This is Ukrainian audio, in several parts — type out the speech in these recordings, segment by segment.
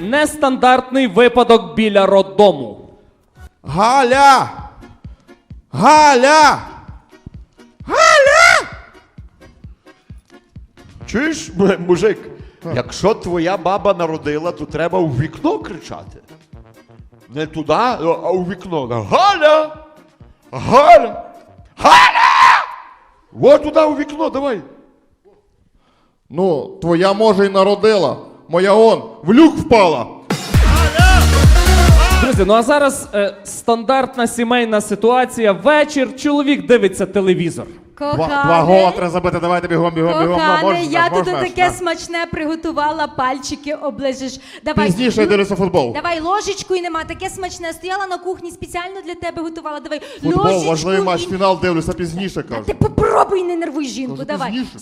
нестандартний випадок біля роддому. Галя! Галя! Галя! Чуєш, м- мужик, якщо твоя баба народила, то треба у вікно кричати. Не туди, а у вікно. Галя! Галя! Галя! От туди у вікно, давай. Ну, твоя може й народила. Моя он в люк впала. Друзі, ну а зараз е, стандартна сімейна ситуація. Вечір, чоловік дивиться телевізор. Два, два гола треба забити, давайте бігом, бігом, бігом. Ну, коханий, можна, я тут можна, таке так. смачне приготувала, пальчики оближеш. Давай. Пізніше я дивлюся футбол. Давай ложечку і нема, таке смачне. Стояла на кухні, спеціально для тебе готувала. Давай Футбол, ложечку важливий матч, і... фінал дивлюся пізніше, Ти кажу. попробуй не нервуй жінку, Кажу, давай. пізніше.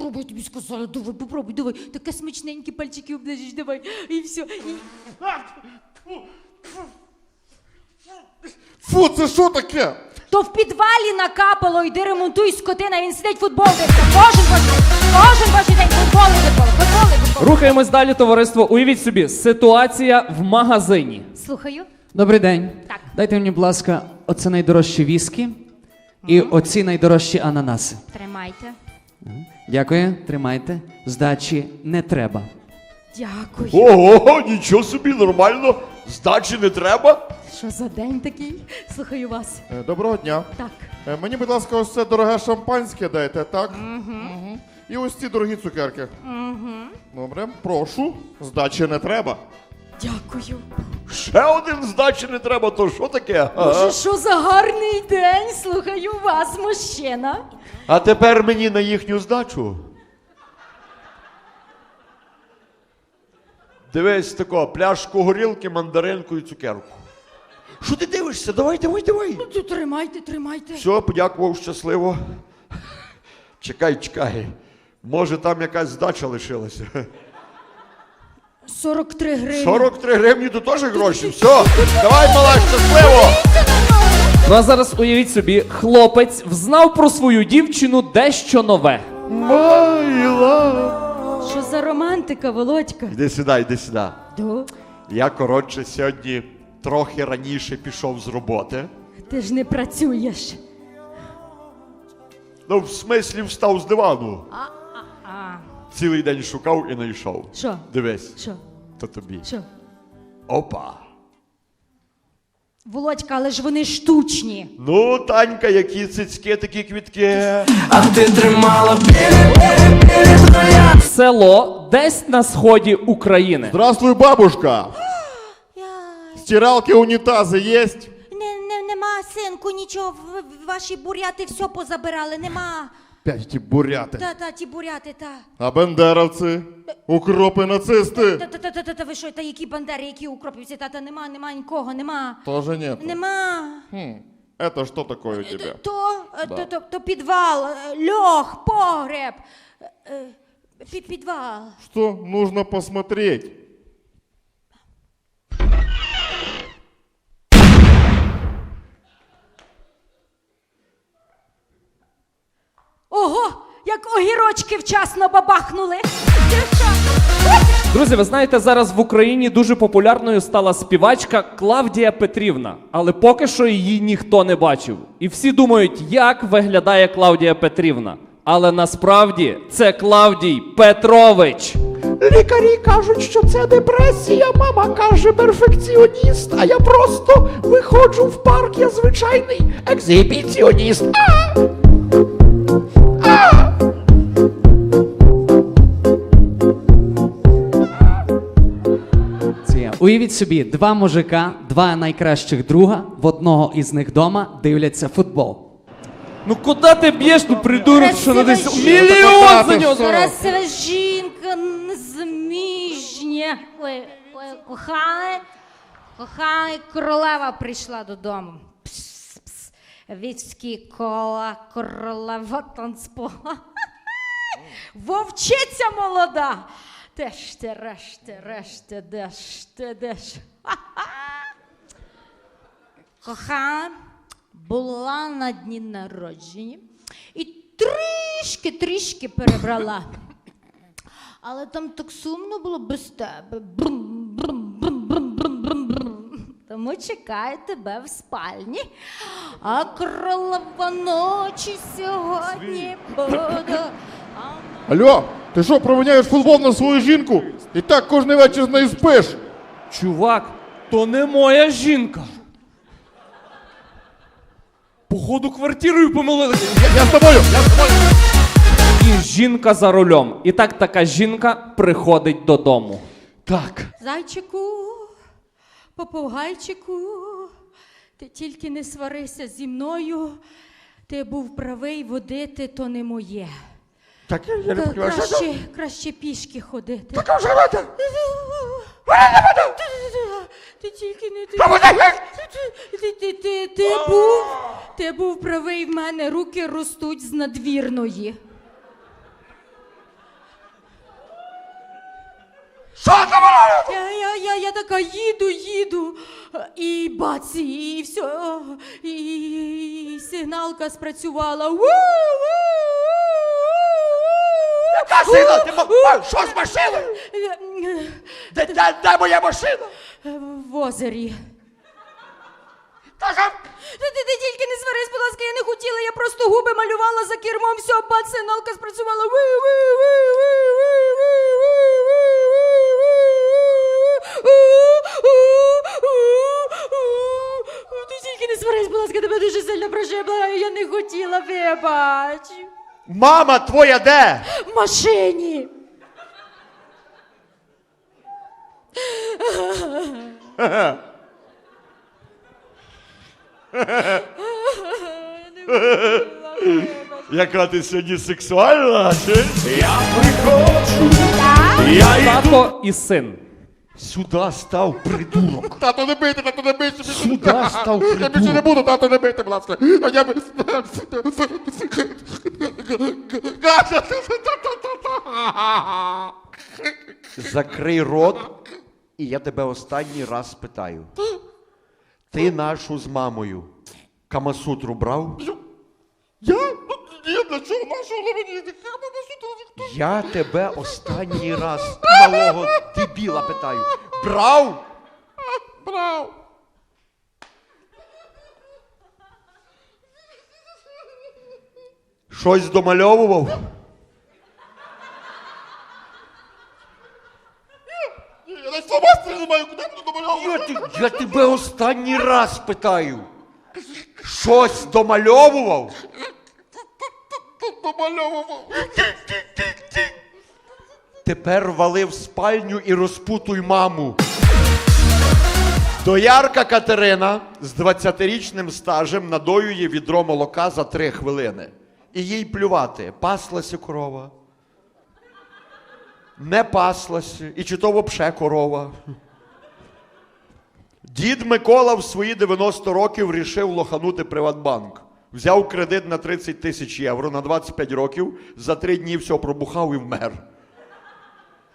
Попробуй, тобі сказала, давай, попробуй, давай. Таке смачненькі пальчики оближеш, давай. І все. І... Фу, це що таке? То в підвалі накапало, йди ремонтуй скотина, він сидить футбол дивиться. Кожен божий день, кожен божий день футболи футболи, футболи футболи. Рухаємось далі, товариство. Уявіть собі, ситуація в магазині. Слухаю. Добрий день. Так. Дайте мені, будь ласка, оце найдорожчі віскі і оці найдорожчі ананаси. Тримайте. Дякую, тримайте. Здачі не треба. Дякую. Ого, нічого собі, нормально. Здачі не треба. Що за день такий? Слухаю вас. Е, Доброго дня. Так. Е, Мені, будь ласка, ось це дороге шампанське дайте, так? Угу. І ось ці дорогі цукерки. Угу. Добре, прошу. Здачі не треба. Дякую. Ще один здачі не треба, то що таке? Ага. Боже, що за гарний день? Слухаю вас, мужчина. А тепер мені на їхню здачу. Дивись тако, пляшку горілки, мандаринку і цукерку. Що ти дивишся? Давай, давай, давай. Ну, то Тримайте, тримайте. Все, подякував щасливо. Чекай, чекай. Може, там якась здача лишилася. 43 гривні. 43 гривні то теж гроші. Все, давай, мала, щасливо! Ну а зараз уявіть собі, хлопець взнав про свою дівчину дещо нове. Майла. Що за романтика, Володька? Іди сюди, іди сюди. До. Я, коротше, сьогодні трохи раніше пішов з роботи. Ти ж не працюєш. Ну, в смислі встав з дивану. А, Цілий день шукав і знайшов. Що? Дивись, що? то тобі. Що? Опа. Володька, але ж вони штучні. Ну, Танька, які цицьки, такі квітки. А ти тримала Село десь на сході України. Здравствуй, бабушка. Стиралки, унітази єсть? Не, не, нема, синку, нічого. В- в- Ваші буряти все позабирали, нема. П'ять ті буряти. Та, та, ті буряти, та. А бендеровці? Укропи нацисти? Та, та, та, та, та, та ви що, та які бандери, які укропівці, та, та нема, нема нікого, нема. Тоже нет. Нема. Хм. Это что такое у тебя? То, е, то, то, то підвал, е, льох, погреб. Е, пі- Підвал. Что нужно посмотреть? Як огірочки вчасно бабахнули. Друзі, ви знаєте, зараз в Україні дуже популярною стала співачка Клавдія Петрівна, але поки що її ніхто не бачив. І всі думають, як виглядає Клавдія Петрівна. Але насправді це Клавдій Петрович. Лікарі кажуть, що це депресія. Мама каже перфекціоніст, а я просто виходжу в парк, я звичайний екзибіціоніст. А! Уявіть собі, два мужика, два найкращих друга, в одного із них дома дивляться футбол. Ну куди ти б'єш, ну придурок, що на десь Красива мільйон за нього. Красива жінка, незаміжня. Ой, ой, кохане, кохане, королева прийшла додому. Пс, пс, Віцькі кола, королева танцпола. Вовчиця молода. Деште, реште, реште, деште, деш. Коха була на дні народження і трішки, трішки перебрала. Але там так сумно було без тебе. Тому чекаю тебе в спальні. А кролова ночі сьогодні буду. Алло! Ти що, проміняєш футбол на свою жінку? І так кожен вечір з нею спиш. Чувак, то не моя жінка. Походу, квартирою помилилися. Я з тобою! Я з тобою! І жінка за рулем. І так така жінка приходить додому. Так. Зайчику, попугайчику, ти тільки не сварися зі мною. Ти був правий, водити то не моє. Так я, я не Та розумію, що краще, краще пішки ходити. Така вже вода. Ти тільки не ти. Та! Ти, ти, ти, ти був, ти був правий, в мене руки ростуть з надвірної. Що це воно? Я, я, я, я така їду, їду, і бац, і все, і, і сигналка спрацювала. Ву, ву, Яка сила? Ти а, що з машиною? ву. Де, моя машина? В озері. Та? Ти, ти, ти тільки не сварись, будь ласка, я не хотіла, я просто губи малювала за кермом, все, бац, сигналка спрацювала. Ву, ву, ву, ву, ву, ву, ву, ву, ву, ву, ву, ву. Ти тільки не сварись, будь ласка, тебе дуже сильно прошибла, я не хотіла, вибач. Мама твоя де? Машині. Яка ти сьогодні сексуальна? Чи? Я приходжу. Я йду. Тато і син. Сюди став придурок. Тато не бити, тато не бити. Сюди став Я більше не придурок. буду, тато не бити, будь ласка. А я би... Закрий рот, і я тебе останній раз питаю. Ти нашу з мамою Камасутру брав? Я? Ні, для чого нашого мені? Я тебе останній раз малого дебіла питаю. Брав? Брав. Щось домальовував? Я навіть фломастери не куди я буду домальовувати? Ти- я тебе останній раз питаю. Щось домальовував? Домальовував. Тепер вали в спальню і розпутуй маму. Доярка Катерина з 20-річним стажем надоює відро молока за 3 хвилини. І їй плювати, паслася корова. Не паслася, і чи то вообще корова. Дід Микола в свої 90 років рішив лоханути Приватбанк. Взяв кредит на 30 тисяч євро на 25 років, за три дні все пробухав і вмер.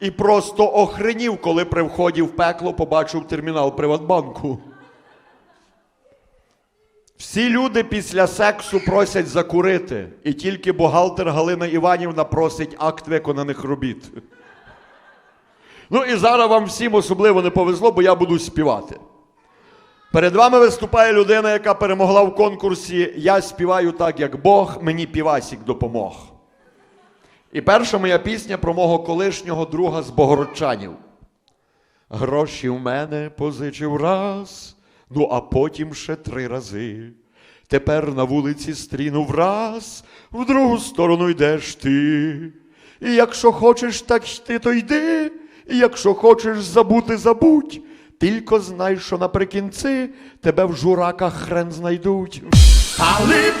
І просто охренів, коли при вході в пекло побачив термінал Приватбанку. Всі люди після сексу просять закурити, і тільки бухгалтер Галина Іванівна просить акт виконаних робіт. Ну і зараз вам всім особливо не повезло, бо я буду співати. Перед вами виступає людина, яка перемогла в конкурсі Я співаю так, як Бог, мені півасік допомог. І перша моя пісня про мого колишнього друга з Богородчанів. Гроші в мене позичив раз, ну а потім ще три рази. Тепер на вулиці стрінув раз, в другу сторону йдеш ти. І якщо хочеш так йти, то йди, і якщо хочеш забути, забудь. Тільки знай, що наприкінці тебе в жураках хрен знайдуть. Але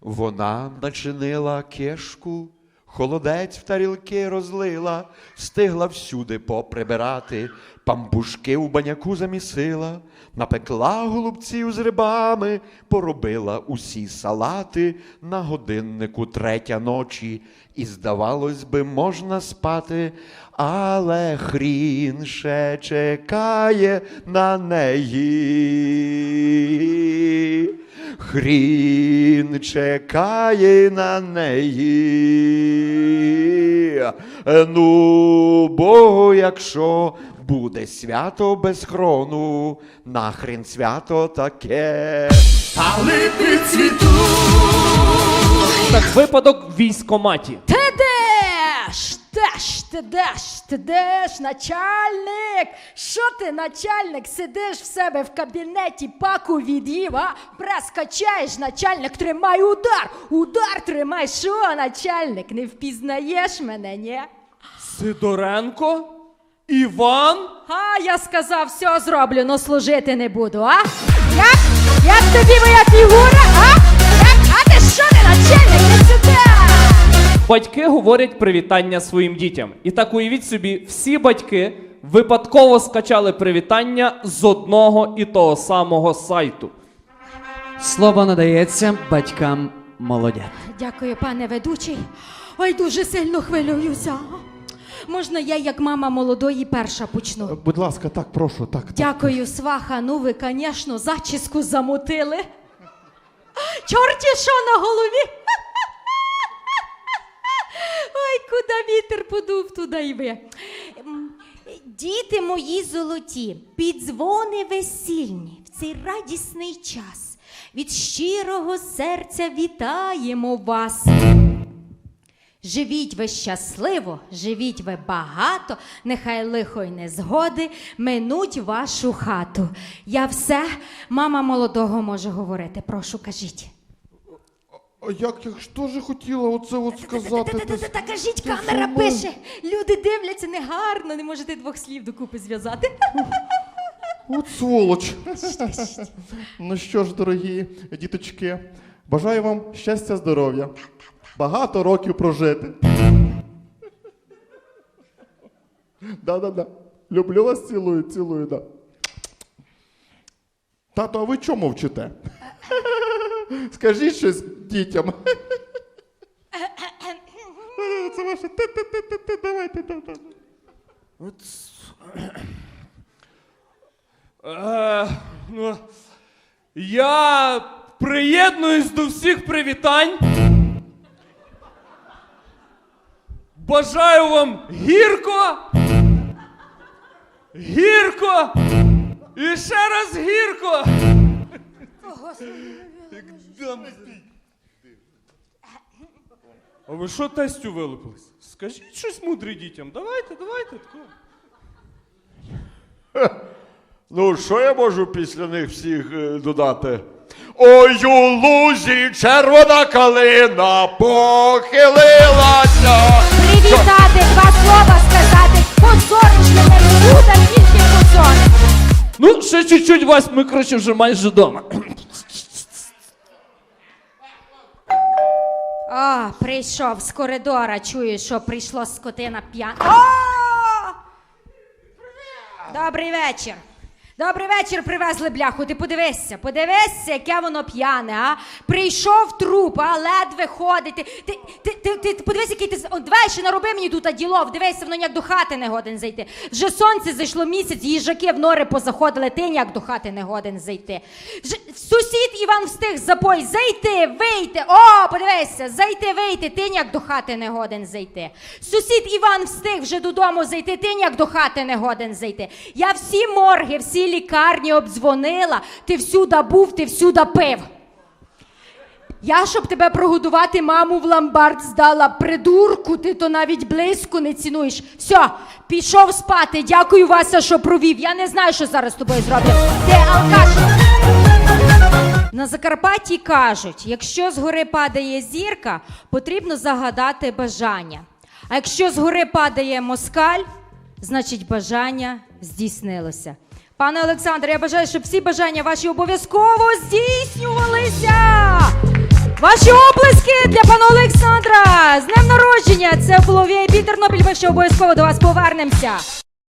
вона начинила кишку, холодець в тарілки розлила, встигла всюди поприбирати, пампушки в баняку замісила, напекла голубців з рибами, поробила усі салати. На годиннику третя ночі, і, здавалось би, можна спати, але хрін ще чекає на неї. Хрін чекає на неї. Ну, бо якщо буде свято без хрону, нахрін свято таке. Так, випадок в військоматі. Ти де ж? Ти де ж? Ти де ж, начальник? Що ти, начальник, сидиш в себе в кабінеті, паку від'їв, а? Прес качаєш, начальник, тримай удар! Удар тримай, що, начальник? Не впізнаєш мене, ні? Сидоренко? Іван? А, я сказав, все зроблю, но служити не буду, а? Як? Як тобі моя фігура, а? Батьки говорять привітання своїм дітям. І так уявіть собі, всі батьки випадково скачали привітання з одного і того самого сайту. Слово надається батькам молодят. Дякую, пане ведучий. Ой, дуже сильно хвилююся. Можна я, як мама молодої, перша почну? Будь ласка, так, прошу, так. так. Дякую, сваха. Ну ви, звісно, зачіску замотили. Чорті що на голові? Ой, куди вітер подув, туди й ви. Діти мої золоті, підзвони весільні в цей радісний час. Від щирого серця вітаємо вас. Живіть ви щасливо, живіть ви багато, нехай лихо й незгоди минуть вашу хату. Я все, мама молодого може говорити. Прошу, кажіть. А як я ж теж хотіла оце от сказати. Та-та-та-та, десь. кажіть, камера що, пише. Люди дивляться негарно, не можете двох слів докупи зв'язати. От сволоч. ну що ж, дорогі діточки, бажаю вам щастя, здоров'я. Багато років прожити. Да-да-да. Люблю вас, цілую, цілую, да. Тато, а ви чому вчите? Скажіть щось дітям. Це ваше те-те-те-те, давайте. да-да. Е, ну, я приєднуюсь до всіх привітань. Бажаю вам гірко. Гірко. І ще раз гірко. А ви що тестю вилупились? Скажіть щось мудре дітям. Давайте, давайте. тако. Ну, що я можу після них всіх е, додати? Ой, у лузі червона калина похилилася. Привітати, два слова сказати. Позориш мене не буде, тільки позор. Ну, ще чуть-чуть, Вась, ми, коротше, вже майже вдома. О, прийшов з коридора, чую, що прийшло скотина п'яна. Добрий вечір. Добрий вечір, привезли бляху. Ти подивися, подивися, яке воно п'яне, а? Прийшов труп, а ледве ходить. Ти, ти, ти, ти, ти, ти подивись, який ти. О, давай ще нароби мені тут а, ділов. Дивися, воно ніяк до хати не годен зайти. Вже сонце зайшло місяць, їжаки в нори позаходили, ти ніяк до хати не годен зайти. Вже сусід Іван встиг за бой зайти, вийти. О, подивися, зайти, вийти, ти ніяк до хати не годен зайти. Сусід Іван встиг вже додому зайти, ти ніяк до хати не годен зайти. Я всі морги, всі лікарні обдзвонила, ти всюди був, ти всюди пив. Я, щоб тебе прогодувати, маму в ломбард здала. Придурку, ти то навіть близько не цінуєш. Все, пішов спати. Дякую, Вася, що провів. Я не знаю, що зараз з тобою зроблю. Ти алкаш. На Закарпатті кажуть, якщо з гори падає зірка, потрібно загадати бажання. А якщо з гори падає москаль, значить бажання здійснилося. Пане Олександре, я бажаю, щоб всі бажання ваші обов'язково здійснювалися. Ваші оплески для пана Олександра! З днем народження! Це було VIP Тернопіль. Ми ще обов'язково до вас повернемося.